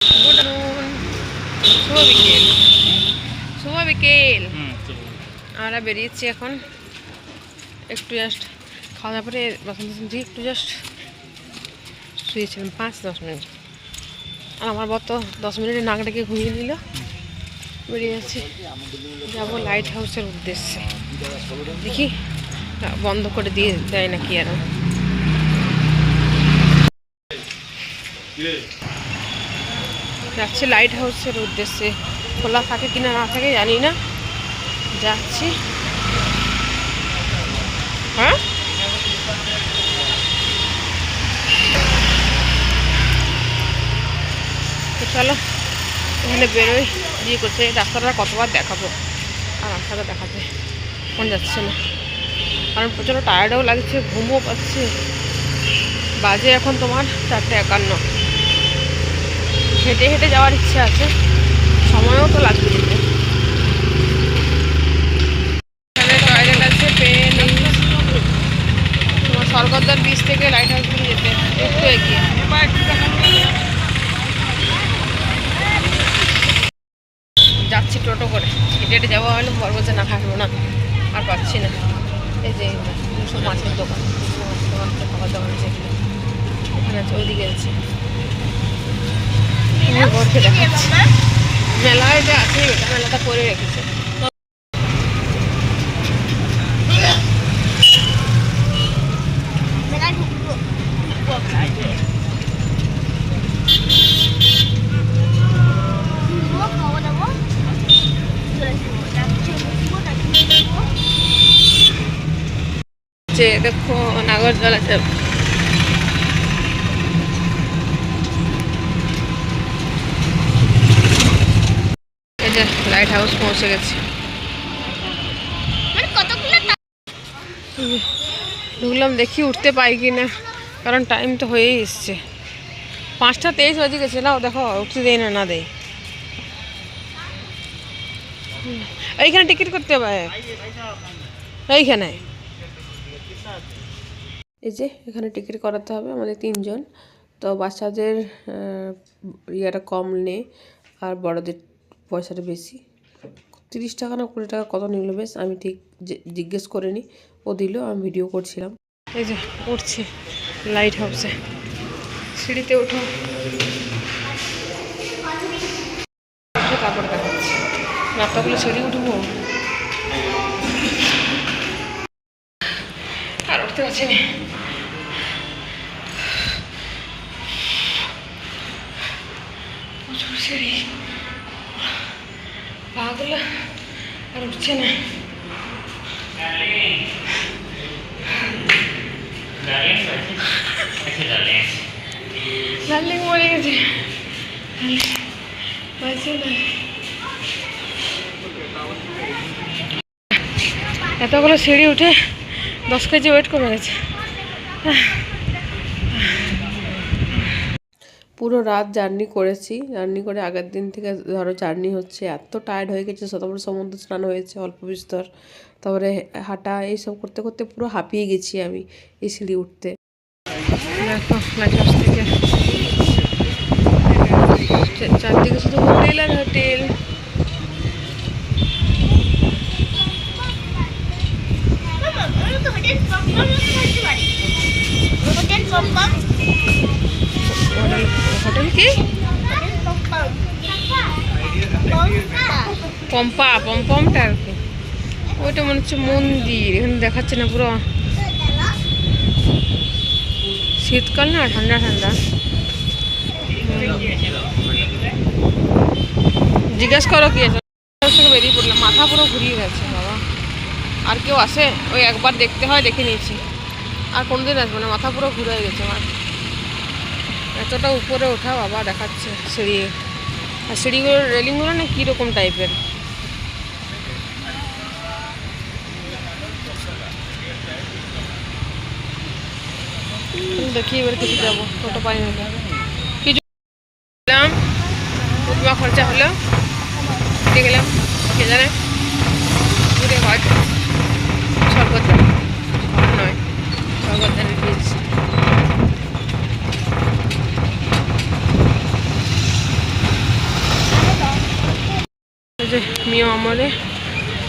Good শুভ বিকেল শুভ বিকেল আমরা বেরিয়েছি এখন। একটু জাস্ট খাওয়া দাওয়া পরে দিয়ে একটু জাস্ট শুয়েছিলাম পাঁচ দশ মিনিট। আর আমার বর তো দশ মিনিটে নাক ডেকে ঘুমিয়ে নিল। বেরিয়ে যাচ্ছি যাব লাইট হাউসের উদ্দেশ্যে। দেখি বন্ধ করে দিয়ে দেয় নাকি আর। যাচ্ছি লাইট হাউসের উদ্দেশ্যে। খোলা থাকে কিনা না থাকে জানি না। যাচ্ছি। হ্যাঁ? তো চলো, এখানে বেরোই। দিয়ে করছে রাস্তাটা কতবার দেখাবো? আর রাস্তাটা দেখাতে মন যাচ্ছে না। কারণ প্রচণ্ড টায়ার্ডও লাগছে, ঘুমও পাচ্ছে। বাজে এখন তোমার চারটে একান্ন। হেঁটে হেঁটে যাওয়ার ইচ্ছা আছে। সময়ও তো লাগবে যেতে এখানে টয়লেট আছে পেন তোমার স্বর্গদ্বার বিচ থেকে লাইট হাউসগুলো যেতে একটু এগিয়ে। যাচ্ছি টোটো করে। হেঁটে হেঁটে যাওয়া হলে বর বলছে, না হাঁটবো না। আর পাচ্ছি না। এই যে দুশো মাছের দোকান। মাছের দোকান খাবার দাবার যেগুলো। এখানে আছে, ওইদিকে আছে বরকে দেখাচ্ছি। মেলায় যে আছে ওটা মেলাটা করে রেখেছে। যে দেখো নাগরদোলা যাব এই যে লাইট হাউস পৌঁছে গেছে। ঢুকলাম দেখি উঠতে পাই কি না কারণ টাইম তো হয়েই এসছে। পাঁচটা তেইশ বাজে গেছে না দেখো উঠতে দেয় না না দেয় এইখানে টিকিট করতে হবে। এইখানে। এই যে এখানে টিকিট করাতে হবে আমাদের তিনজন। তো বাচ্চাদের ইয়েটা কম নেই আর বড়দের পয়সাটা বেশি। তিরিশ টাকা না কুড়ি টাকা কত নিল বেশ, আমি ঠিক জিজ্ঞেস করিনি। ও দিল, আমি ভিডিও করছিলাম। এই যে, উঠছি লাইট হাউসে সিঁড়িতে উঠো তারপর দেখাচ্ছি। সিঁড়ি উঠবো? আর উঠতে পারছি না। প্রচুর সিঁড়ি। পাগুলো আর উঠছে না ডার্লিং মরে গেছে বাঁচে না এতগুলো সিঁড়ি উঠে দশ কেজি ওয়েট কমে গেছে পুরো রাত জার্নি করেছি। জার্নি করে আগের দিন থেকে ধরো জার্নি হচ্ছে, এত টায়ার্ড হয়ে গেছে, তারপরে সমুদ্র স্নান হয়েছে অল্প বিস্তর। তারপরে হাঁটা, এইসব করতে করতে পুরো হাঁপিয়ে গেছি আমি এই সিঁড়ি উঠতে চারদিকে শুধু হোটেল আর হোটেল পম্পা, পম্পমটা আর কি। ওইটা মনে হচ্ছে মন্দির, এখানে দেখাচ্ছে না পুরো। শীতকাল না, ঠান্ডা ঠান্ডা। জিজ্ঞেস করো কি আছে? বেরিয়ে পড়লাম, মাথা পুরো ঘুরিয়ে গেছে, বাবা। আর কেউ আসে? ওই একবার দেখতে হয়, দেখে নিয়েছি। আর কোনদিন আসব না, মাথা পুরো ঘুরে গেছে আমার এতটা উপরে ওঠা, বাবা, দেখাচ্ছে সিঁড়ি। আর সিঁড়িগুলোর রেলিংগুলো না কীরকম টাইপের দেখি এবার কিছু যাব টোটো পাই না। কিছু গেলাম উপমা খরচা হলো। হেঁটে গেলাম কে জানে ঘুরে স্বর্গদ্বার। নয়। স্বর্গদ্বারের বীজ যে মিও আমলে।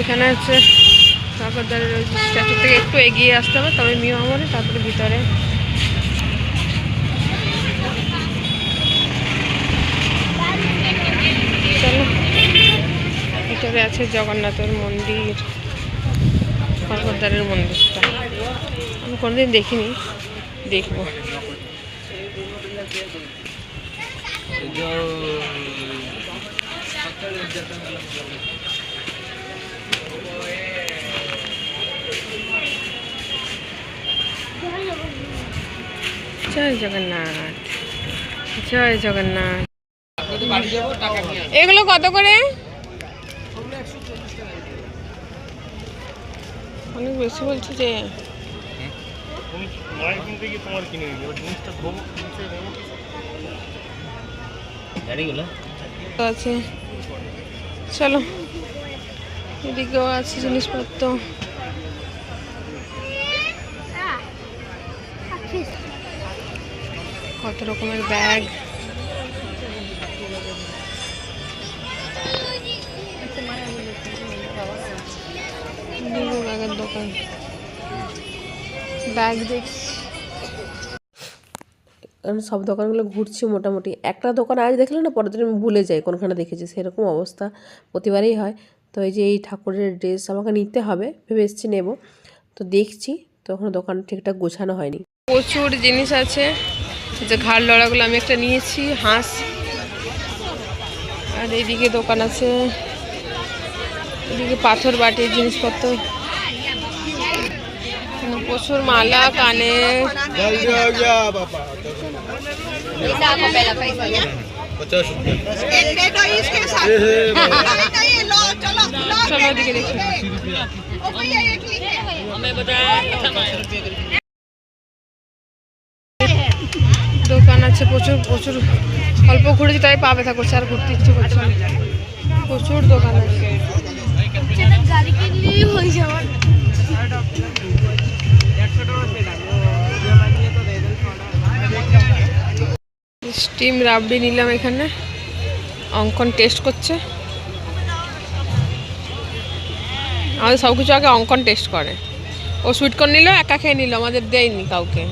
এখানে হচ্ছে ওই স্ট্যাচু থেকে একটু এগিয়ে আসতে হবে, তবে মিও আমলে, তারপরে ভিতরে চলো ভিতরে আছে জগন্নাথের মন্দির কাকরদারের মন্দিরটা। আমি কোনোদিন দেখিনি, দেখব। জয় জগন্নাথ জয় জগন্নাথ। এগুলো কত করে? অনেক বেশি বলছি যে আছে। চলো এদিকেও আছে জিনিসপত্র। কত রকমের ব্যাগ। ব্যাগ দেখছি। কারণ সব দোকানগুলো ঘুরছি মোটামুটি। একটা দোকান আজ দেখলে না পরের দিন আমি ভুলে যাই কোনখানে দেখেছি সেরকম অবস্থা। প্রতিবারই হয়। তো এই যে এই ঠাকুরের ড্রেস আমাকে নিতে হবে ভেবে এসেছি নেব। তো দেখছি তখন দোকান ঠিকঠাক গোছানো হয়নি। প্রচুর জিনিস আছে। যে ঘাড় লড়াগুলো আমি একটা নিয়েছি হাঁস। আর এইদিকে দোকান আছে। এদিকে পাথর বাটির জিনিসপত্র। প্রচুর মালা, কানে। দোকান আছে, প্রচুর প্রচুর। অল্প ঘুরেছি, তাই পা ব্যথা করছে, আর ঘুরতে ইচ্ছে করছে প্রচুর দোকান আছে। স্টিম রাবড়ি নিলাম এখানে। অঙ্কন টেস্ট করছে। আমাদের সব কিছু আগে অঙ্কন টেস্ট করে। ও সুইটকর্ন নিল, একা খেয়ে নিল, আমাদের দেয়নি কাউকে।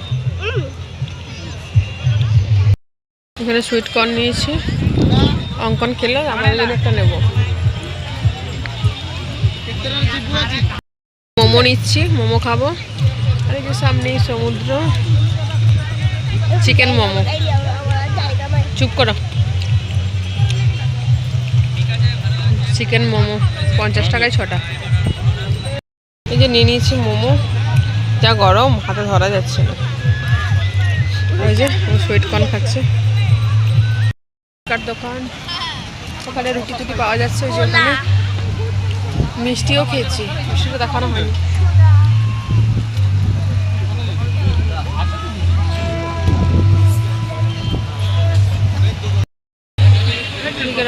এখানে সুইট কর্ন নিয়েছি। অঙ্কন খেলো আমাদের জন্য একটা নেব। মোমো নিচ্ছি, মোমো খাব। আর এই যে সামনেই সমুদ্র। চিকেন মোমো। চুপ করো। চিকেন মোমো, পঞ্চাশ টাকায় ছটা। এই যে নিয়ে নিয়েছি মোমো। যা গরম, হাতে ধরা যাচ্ছে না। ওই যে সুইট কর্ন খাচ্ছে। দোকান? ওখানে রুটি টুটি পাওয়া যাচ্ছে, ওই যে ওখানে মিষ্টিও খেয়েছি। মিষ্টিটা দেখানো হয়নি।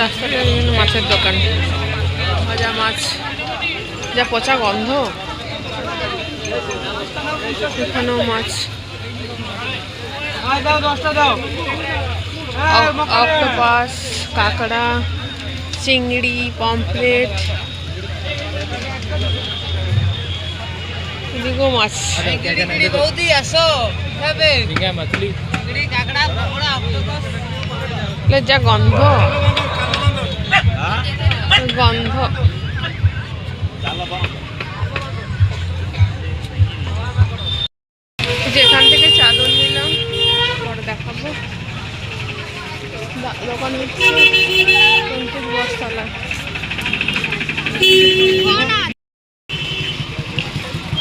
রাস্তাটা বিভিন্ন মাছের দোকান। ভাজা মাছ। যা পচা গন্ধ। এখানেও মাছ। অক্টোপাস কাঁকড়া চিংড়ি পমফ্লেট এদিকেও মাছ। বৌদি আসো। যা গন্ধ। গন্ধ। যেখান থেকে চাদর নিলাম, পরে দেখাবো। দোকান হচ্ছে পঞ্চাশ বস্তালা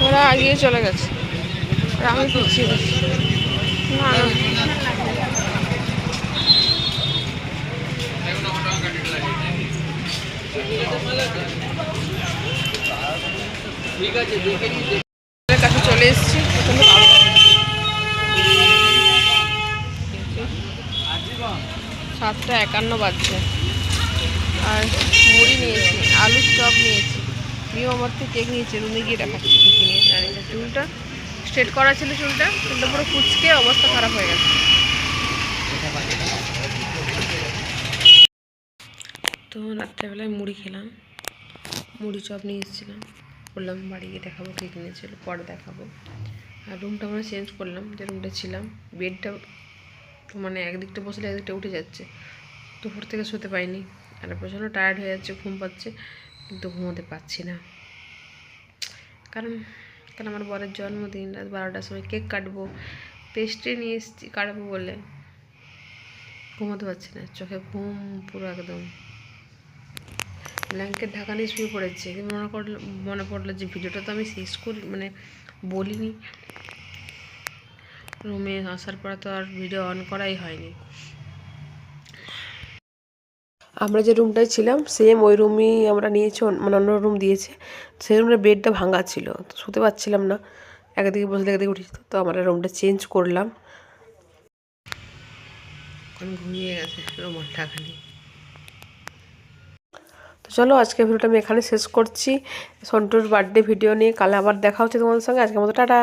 ওরা আগিয়ে চলে গেছে। আমি পিছিয়ে না না। কাছে চলে এসেছি সাতটা একান্ন বাজছে। আর মুড়ি নিয়েছি, আলুর চপ নিয়েছি। নিয়েও আমার থেকে কেক নিয়েছে, রুমে গিয়ে দেখাচ্ছি কী নিয়েছে। আর চুলটা স্ট্রেট করা ছিল চুলটা চুলটা পুরো কুচকে অবস্থা খারাপ হয়ে গেছে। তো রাত্রেবেলায় মুড়ি খেলাম। মুড়ি চপ নিয়ে এসেছিলাম। বললাম, বাড়ি গিয়ে দেখাবো কে কিনেছিল, পরে দেখাবো। আর রুমটা আমরা চেঞ্জ করলাম, যে রুমটা ছিলাম। বেডটা মানে একদিকটা বসলে একদিকটা উঠে যাচ্ছে। দুপুর থেকে শুতে পাইনি। আর প্রচণ্ড টায়ার্ড হয়ে যাচ্ছে, ঘুম পাচ্ছে, কিন্তু ঘুমোতে পারছি না। কারণ কারণ আমার বরের জন্মদিন, রাত বারোটার সময় কেক কাটবো পেস্ট্রি নিয়ে এসেছি, কাটবো বলে। ঘুমোতে পারছি না, চোখে ঘুম পুরো একদম। ব্ল্যাঙ্কেট ঢাকা নিয়ে শুয়ে পড়েছে। কিন্তু মনে করল মনে পড়ল যে ভিডিওটা তো আমি শেষ করি মানে বলিনি। রুমে আসার পরে তো আর ভিডিও অন করাই হয়নি। আমরা যে রুমটায় ছিলাম সেম ওই রুমই আমরা নিয়েছি অন্য- মানে অন্য রুম দিয়েছে। সেই রুমের বেডটা ভাঙা ছিল তো শুতে পারছিলাম না। একদিকে বসলে একদিকে উঠে তো আমরা রুমটা চেঞ্জ করলাম। ঘুমিয়ে গেছে রুমাল ঢাকা নিয়ে তো চলো আজকে ভিডিওটা আমি এখানে শেষ করছি। সন্টুর বার্থডে ভিডিও নিয়ে কালে আবার দেখা হচ্ছে তোমাদের সঙ্গে। আজকে মতো টাটা।